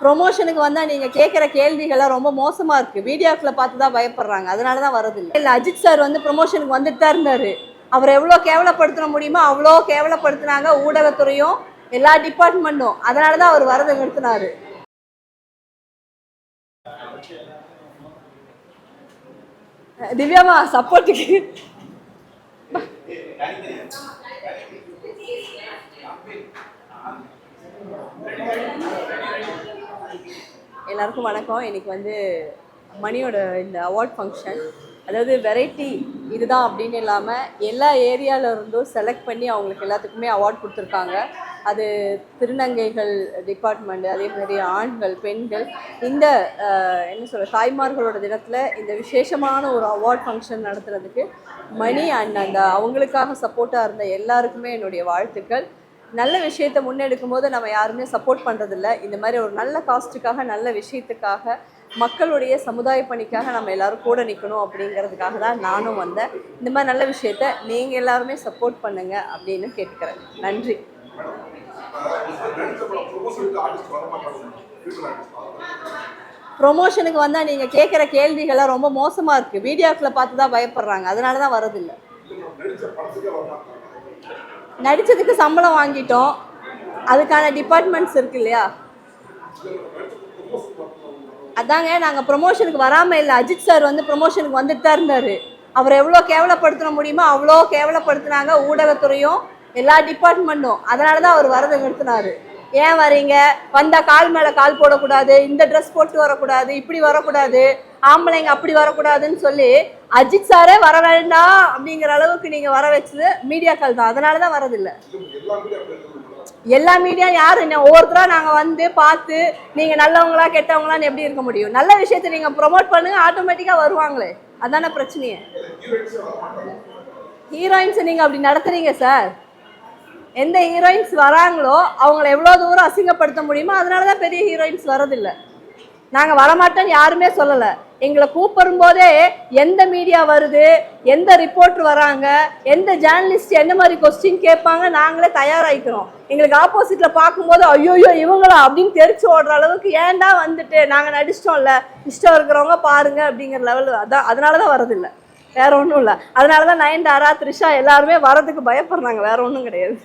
ப்ரொமோஷனுக்கு வந்தால் நீங்கள் கேட்குற கேள்விகள்லாம் ரொம்ப மோசமாக இருக்குது வீடியோக்களை பார்த்து தான் பயப்படுறாங்க. அதனால தான் வரதில்லை இல்லை அஜித் சார் வந்து ப்ரொமோஷனுக்கு வந்துட்டு தான் இருந்தார். அவர் எவ்வளோ கேவலப்படுத்த முடியுமோ அவ்வளோ கேவலப்படுத்தினாங்க ஊடகத்துறையும் எல்லா டிபார்ட்மெண்ட்டும் அதனால தான் அவர் வரதை நிறுத்தினார். திவ்யாமா சப்போர்ட்டுக்கு எல்லாருக்கும் வணக்கம். இன்னைக்கு வந்து மணியோட இந்த அவார்ட் ஃபங்க்ஷன் அதாவது வெரைட்டி இதுதான் அப்படின்னு இல்லாமல் எல்லா ஏரியால இருந்தும் செலக்ட் பண்ணி அவங்களுக்கு எல்லாத்துக்குமே அவார்ட் கொடுத்துருக்காங்க. அது திருநங்கைகள் டிபார்ட்மெண்ட் அதே மாதிரி ஆண்கள் பெண்கள். இந்த என்ன சொல்ற தாய்மார்களோட தினத்தில் இந்த விசேஷமான ஒரு அவார்ட் ஃபங்க்ஷன் நடத்துறதுக்கு மணி அண்ட் அந்த அவங்களுக்காக சப்போர்ட்டாக இருந்த எல்லாருக்குமே என்னுடைய வாழ்த்துக்கள். நல்ல விஷயத்தை முன்னெடுக்கும் போது நம்ம யாருமே சப்போர்ட் பண்ணுறதில்ல இந்த மாதிரி ஒரு நல்ல காஸ்ட்டுக்காக நல்ல விஷயத்துக்காக மக்களுடைய சமுதாய பணிக்காக நம்ம எல்லாரும் கூட நிற்கணும் அப்படிங்கிறதுக்காக தான் நானும் வந்தேன். இந்த மாதிரி நல்ல விஷயத்த நீங்கள் எல்லாருமே சப்போர்ட் பண்ணுங்க அப்படின்னு கேட்டுக்கிறேன். நன்றி. ப்ரொமோஷனுக்கு வந்தால் நீங்கள் கேட்குற கேள்விகள்லாம் ரொம்ப மோசமாக இருக்குது வீடியோக்கில் பார்த்து தான் பயப்படுறாங்க. அதனால தான் வரதில்லை நடித்ததுக்கு சம்பளம் வாங்கிட்டோம். அதுக்கான டிபார்ட்மெண்ட்ஸ் இருக்கு இல்லையா? அதாங்க நாங்கள் ப்ரொமோஷனுக்கு வராமல் இல்லை. அஜித் சார் வந்து ப்ரொமோஷனுக்கு வந்துட்டு தான் இருந்தார். அவரை எவ்வளோ கேவலப்படுத்த முடியுமோ அவ்வளோ கேவலப்படுத்தினாங்க ஊடகத்துறையும் எல்லா டிபார்ட்மெண்ட்டும் அதனால தான் அவர் வரதை நிறுத்தினார். ஏன் வரீங்க? வந்தால் கால் மேலே கால் போடக்கூடாது இந்த ட்ரெஸ் போட்டு வரக்கூடாது இப்படி வரக்கூடாது. ஆம்பளைங்க அப்படி வரக்கூடாதுன்னு சொல்லி அஜித் சாரே வர வேண்டாம் அப்படிங்கிற அளவுக்கு நீங்கள் வர வச்சது மீடியாக்கள் தான். அதனால தான் வரதில்லை. எல்லா மீடியா யாரு? என்ன ஒவ்வொருத்தரா நாங்க வந்து பார்த்து நீங்க நல்லவங்களா கெட்டவங்களான்னு எப்படி இருக்க முடியும்? நல்ல விஷயத்தை நீங்க ப்ரொமோட் பண்ணுங்க ஆட்டோமேட்டிக்கா வருவாங்களே. அதானே பிரச்சனையே. ஹீரோயின்ஸ் நீங்க அப்படி நடத்துறீங்க சார் எந்த ஹீரோயின்ஸ் வராங்களோ அவங்கள எவ்வளோ தூரம் அசிங்கப்படுத்த முடியுமோ அதனால தான் பெரிய ஹீரோயின்ஸ் வரதில்லை. நாங்கள் வரமாட்டோன்னு யாருமே சொல்லலை. எங்களை கூப்பிடும் போதே எந்த மீடியா வருது எந்த ரிப்போர்ட் வராங்க எந்த ஜேர்னலிஸ்ட் என்ன மாதிரி கொஸ்டின் கேட்பாங்க நாங்களே தயாராகிக்கிறோம் எங்களுக்கு ஆப்போசிட்டில் பார்க்கும்போது ஐயோயோ இவங்களா அப்படின்னு தெரிச்சு ஓடுற அளவுக்கு ஏன்டா வந்துட்டு நாங்கள் நடிச்சிட்டோம்ல இஷ்டம் இருக்கிறவங்க பாருங்க அப்படிங்கிற லெவல் அதான் அதனால தான் வரதில்லை வேற ஒன்றும் இல்லை. அதனால தான் நயன்தாரா த்ரிஷா எல்லாருமே வரதுக்கு பயப்படுறாங்க. வேற ஒன்றும் கிடையாது.